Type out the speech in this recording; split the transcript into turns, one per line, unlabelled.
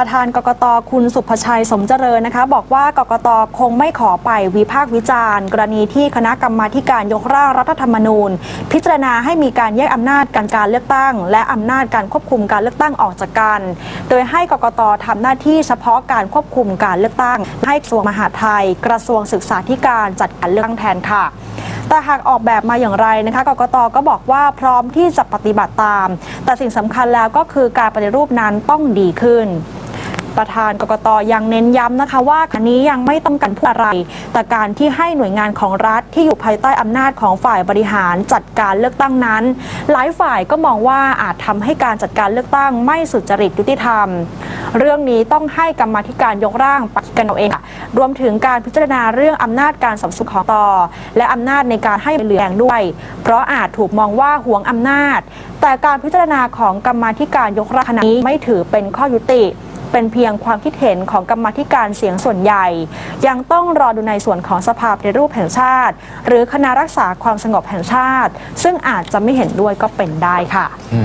ประธานกกตคุณสุภชัยสมเจริญนะคะ บอกว่ากกตคงไม่ขอไปวิพากษ์วิจารณ์ กรณีที่คณะกรรมาการยกร่างรัฐธรรมนูญ พิจารณาให้มีการแยกอำนาจการการเลือกตั้ง และอำนาจการควบคุมการเลือกตั้งออกจากกัน โดยให้กกตทำหน้าที่เฉพาะการควบคุมการเลือกตั้ง ให้กระทรวงมหาดไทย กระทรวงศึกษาธิการจัดการเลือกตั้งแทนค่ะแต่หากออกแบบมาอย่างไรนะคะ กกตก็บอกว่าพร้อมที่จะปฏิบัติตาม แต่สิ่งสำคัญแล้วก็คือการปฏิรูปนั้นต้องดีขึ้น ประธานกกตยังเน้นย้ำนะคะ ว่าอันนี้ยังไม่ต้องการพูดอะไร แต่การที่ให้หน่วยงานของรัฐที่อยู่ภายใต้อำนาจของฝ่ายบริหารจัดการเลือกตั้งนั้น หลายฝ่ายก็มองว่าอาจทำให้การจัดการเลือกตั้งไม่สุจริตยุติธรรม เรื่องนี้ต้องให้กรรมธิการยกร่างปฏิกันเอาเองค่ะรวมถึงการพิจารณาเรื่องอำนาจการสัมสุขของตอและอำนาจในการให้เหลืองด้วย เพราะอาจถูกมองว่าหวงอำนาจ แต่การพิจารณาของกรรมธิการยกร่างนี้ไม่ถือเป็นข้อยุติ เป็นเพียงความคิดเห็นของกรรมธิการเสียงส่วนใหญ่ ยังต้องรอดูในส่วนของสภาปฏิรูปแห่งชาติ หรือคณะรักษาความสงบแห่งชาติ ซึ่งอาจจะไม่เห็นด้วยก็เป็นได้ค่ะ
อื